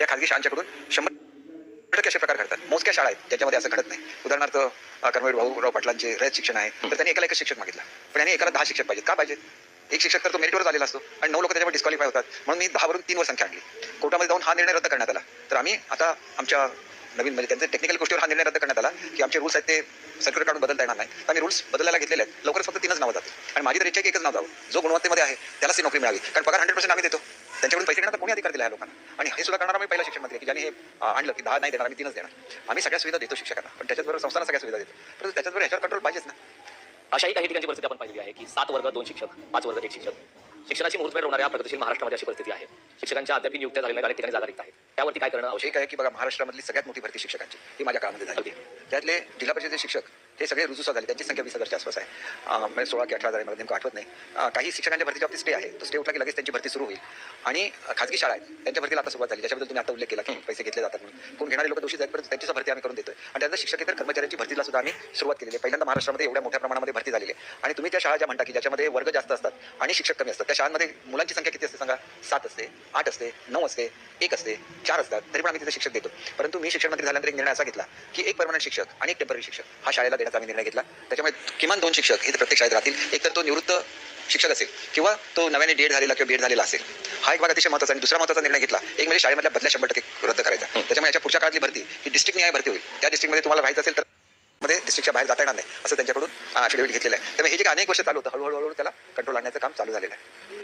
या खाजगी शाळांच्याकडून शंभर टक्के असे प्रकार घडतात. मोजक्या शाळा आहेत ज्याच्यामध्ये असं घडत नाही. उदाहरणार्थ कर्मवीर भाऊराव पाटलांचे रयत शिक्षण आहे तर त्यांनी एकाला एकच शिक्षक मागितला. पण यांनी एकाला दहा शिक्षक पाहिजेत. का पाहिजेत? एक शिक्षक तर तो मेरिटवर आलेला असतो आणि नऊ लोक त्याच्यावर डिस्क्वालिफाय होतात. म्हणून मी दहावरून तीनवर संख्या आणली. कोर्टामध्ये जाऊन हा निर्णय रद्द करण्यात आला. तर आम्ही आता आमच्या नवीन म्हणजे त्यांचे टेक्निकल गोष्टीवर हा निर्णय रद्द करण्यात आला की आमचे रूल्स आहेत ते सर्क्युलर काढून बदलता येणार नाही तर आम्ही रुल्स बदलायला घेतलेले आहेत. लवकरच फक्त तीनच नावं जातील. आणि माझी तर इच्छा की एकच नाव जावं. जो गुणवत्तेमध्ये आहे त्यालाच ती नोकरी मिळावी. कारण पगार हंड्रेड पर्सेंट आम्ही देतो. त्यांच्याकडून पैसे कोणी अधिकार दिला आहे लोकांना? आणि हे सुद्धा करणार आम्ही पहिला शिक्षण मंत्री की ज्यांनी हे आणलं की दहा नाही देणार आम्ही तीनच देणार. आम्ही सगळ्या सुविधा देतो शिक्षकांना पण त्याच्याबरोबर संस्थांना सगळ्या सुविधा देतो. परंतु त्याच्याबरोबर ह्याच्यावर कंट्रोल पाहिजेच ना. अशाही काही ठिकाणची परिस्थिती आपण पाहिली आहे की सात वर्ग दोन शिक्षक पाच वर्ग एक शिक्षक. शिक्षणाची मुहूर्तमेढ होणाऱ्या प्रगतीशील महाराष्ट्रामध्ये अशी परिस्थिती आहे. शिक्षकांच्या अद्याप नियुक्त्या झालेल्या अनेक ठिकाणी जागा रिक्त आहेत. त्यावरती काय करणं आवश्यक आहे? की बघा महाराष्ट्रामधली सगळ्यात मोठी भरती शिक्षकांची ही माझ्या काळामध्ये झाली. त्यातले जिल्हा परिषदेचे शिक्षक सगळे रुजू झाले त्यांची संख्या वीस हजारच्या आसपास आहे. म्हणजे सोळा की अठरा हजार मला नेमकं आठवत नाही. काही शिक्षकांच्या भरतीच्या बाबतीत स्टे आहे. तो स्टे उठला की लगेच त्यांची भरती सुरू होईल. आणि खाजगी शाळा आहेत. त्यांच्या भरतीला आता सुरुवात झाली. त्याच्याबद्दल तुम्ही आता उल्लेख केला की पैसे घेतले जातात म्हणून. कोण घेणारे लोक दोषी आहेत परंतु त्यांची भरती आम्ही करून देतोय. आणि त्यांना शिक्षकेतर कर्मचाऱ्यांची भरतीला सुद्धा आम्ही सुरुवात केलेली आहे. पहिल्यांदा महाराष्ट्रामध्ये एवढ्या मोठ्या प्रमाणामध्ये भरती झालेली आहे. आणि तुम्ही त्या शाळा ज्या म्हणता की ज्याच्यामध्ये वर्ग जास्त असतात आणि शिक्षक कमी असतात त्या शाळांमध्ये मुलांची संख्या किती असते सांगा? सात असते आठ असते नऊ असते एक असते चार असतात. तरी पण आम्ही तिथे शिक्षक देतो परंतु मी शिक्षण मंत्री झाल्यानंतर एक निर्णय असा घेतला की एक परमनंट शिक्षक आणि एक टेंपररी शिक्षक हा शाळेला देण्याचा आम्ही निर्णय घेतला. त्याच्यामुळे किमान दोन शिक्षक हे प्रत्येक शाळेत राहतील. एक तर तो निवृत्त शिक्षक असेल किंवा तो नव्याने डेट झालेला किंवा बीएड झालेला असेल. हा एक भाग अतिशय महत्त्वाचा आणि दुसरा महत्त्वाचा निर्णय घेतला. एक म्हणजे शाळेमधल्या बदल्या शंभर टक्के रद्द करायचा. त्याच्यामुळे याच्या पुढच्या काळातली भरती ही डिस्ट्रिक्ट निहाय भरती होईल. त्या डिस्ट्रिक्टमध्ये तुम्हाला राहायचं असेल तर मध्ये डिस्ट्रिक्टच्या बाहेर जाता येणार नाही असं त्यांच्याकडून अफिडेविट घेतलेलं आहे. त्यामुळे हे जे अनेक वर्ष चालू होतं हळूहळू हळूहळू त्याला कंट्रोल आणण्याचं काम चालू झालेलं आहे.